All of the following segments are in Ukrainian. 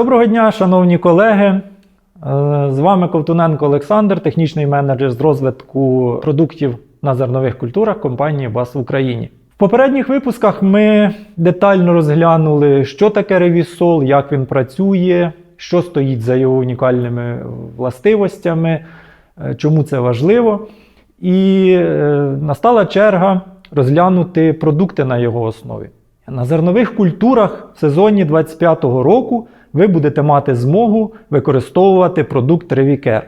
Доброго дня, шановні колеги. Е, З вами Ковтуненко Олександр, технічний менеджер з розвитку продуктів на зернових культурах компанії БАС в Україні. В попередніх випусках ми детально розглянули, що таке ревісол, як він працює, що стоїть за його унікальними властивостями, е, чому це важливо. І е, настала черга розглянути продукти на його основі. На зернових культурах в сезоні 25-го року ви будете мати змогу використовувати продукт Revicare.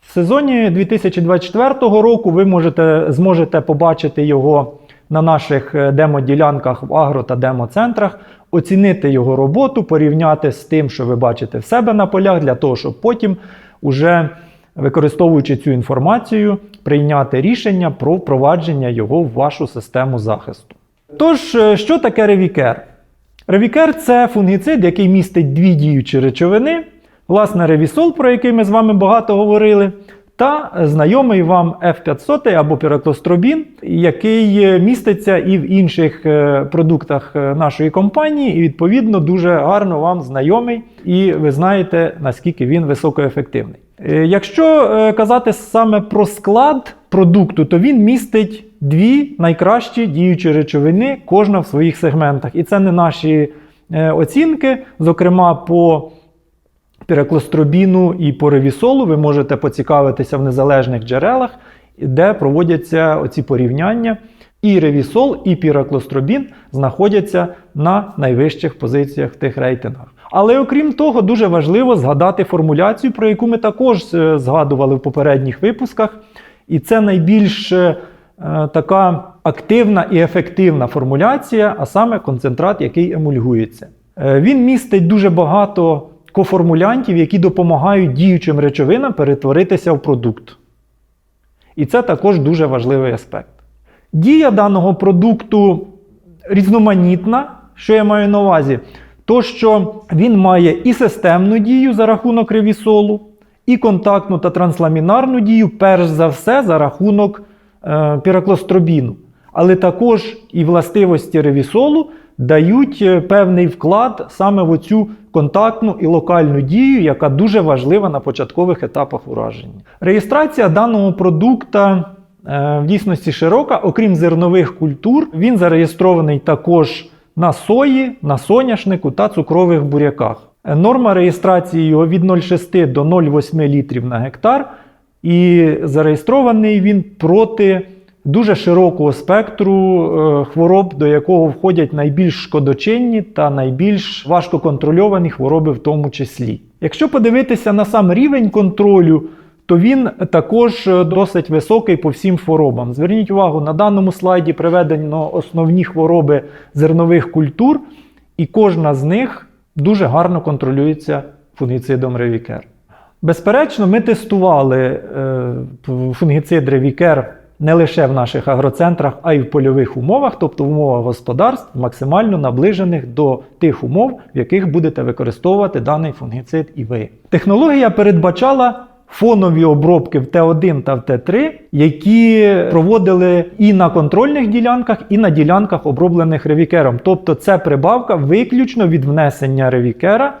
В сезоні 2024 року ви можете, зможете побачити його на наших е, демо-ділянках в агро та демо-центрах, оцінити його роботу, порівняти з тим, що ви бачите в себе на полях, для того, щоб потім, уже використовуючи цю інформацію, прийняти рішення про впровадження його в вашу систему захисту. Тож, е, що таке Revicare? Ревікер це фунгіцид, який містить дві діючі речовини, власне, ревісол, про який ми з вами багато говорили, та знайомий вам F500 або піроклостробін, який міститься і в інших е, продуктах е, нашої компанії, і відповідно дуже гарно вам знайомий, і ви знаєте, наскільки він високоефективний. Е, Якщо казати саме про склад продукту, то він містить дві найкращі діючі речовини, кожна в своїх сегментах. І це не наші е, оцінки, зокрема по піреклостробіну і по ревісолу, ви можете поцікавитися в незалежних джерелах, де проводяться оці порівняння. І ревісол, і піраклостробін знаходяться на найвищих позиціях в тих рейтингах. Але окрім того, дуже важливо згадати формуляцію, про яку ми також е, згадували в попередніх випусках. І це найбільш е, така активна і ефективна формуляція, а саме концентрат, який емульгується. Е, він містить дуже багато коформулянтів, які допомагають діючим речовинам перетворитися в продукт. І це також дуже важливий аспект. Дія даного продукту різноманітна, що я маю на увазі, то що він має і системну дію за рахунок ревісолу, і контактну та трансламінарну дію, перш за все, за рахунок е, піраклостробіну. Але також і властивості ревісолу дають е, певний вклад саме в оцю контактну і локальну дію, яка дуже важлива на початкових етапах ураження. Реєстрація даного продукта е, в дійсності широка, окрім зернових культур, він зареєстрований також на сої, на соняшнику та цукрових буряках. Норма реєстрації його від 0,6 до 0,8 літрів на гектар, і зареєстрований він проти дуже широкого спектру е, хвороб, до якого входять найбільш шкодочинні та найбільш важкоконтрольовані хвороби в тому числі. Якщо подивитися на сам рівень контролю, то він також е, досить високий по всім хворобам. Зверніть увагу, на даному слайді приведено основні хвороби зернових культур, і кожна з них дуже гарно контролюється фунгіцидом Revicare. Безперечно, ми тестували е, фунгіцид Revicare не лише в наших агроцентрах, а й в польових умовах, тобто в умовах господарств, максимально наближених до тих умов, в яких будете використовувати даний фунгіцид і ви. Технологія передбачала фонові обробки в Т1 та в Т3, які проводили і на контрольних ділянках, і на ділянках, оброблених ревікером. Тобто це прибавка виключно від внесення ревікера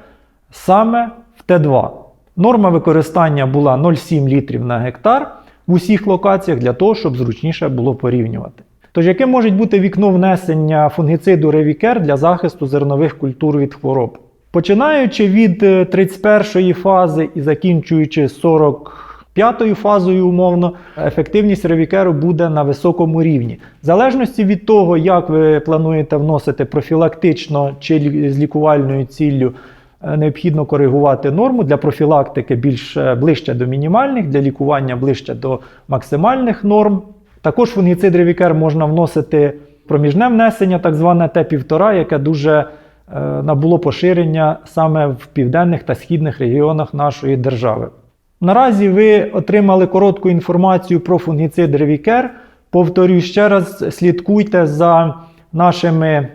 саме в Т2. Норма використання була 0,7 літрів на гектар в усіх локаціях для того, щоб зручніше було порівнювати. Тож, яке може бути вікно внесення фунгіциду Revicare для захисту зернових культур від хвороб? Починаючи від е, 31-ї фази і закінчуючи 45-ю фазою умовно, ефективність ревікеру буде на високому рівні. В залежності від того, як ви плануєте вносити профілактично чи з лікувальною ціллю, е, необхідно коригувати норму для профілактики більш е, ближче до мінімальних, для лікування ближче до максимальних норм. Також фунгіцид Ревікер можна вносити проміжне внесення, так зване Т-1,5, яке дуже е, набуло поширення саме в південних та східних регіонах нашої держави. Наразі ви отримали коротку інформацію про фунгіцид Ревікер. Повторюю ще раз, слідкуйте за нашими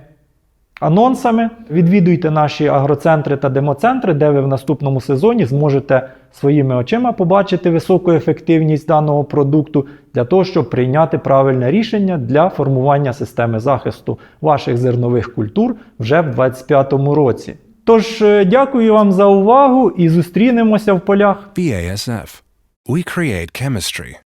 анонсами. Відвідуйте наші агроцентри та демоцентри, де ви в наступному сезоні зможете своїми очима побачити високу ефективність даного продукту для того, щоб прийняти правильне рішення для формування системи захисту ваших зернових культур вже в 2025 році. Тож е, дякую вам за увагу і зустрінемося в полях. BASF. We create chemistry.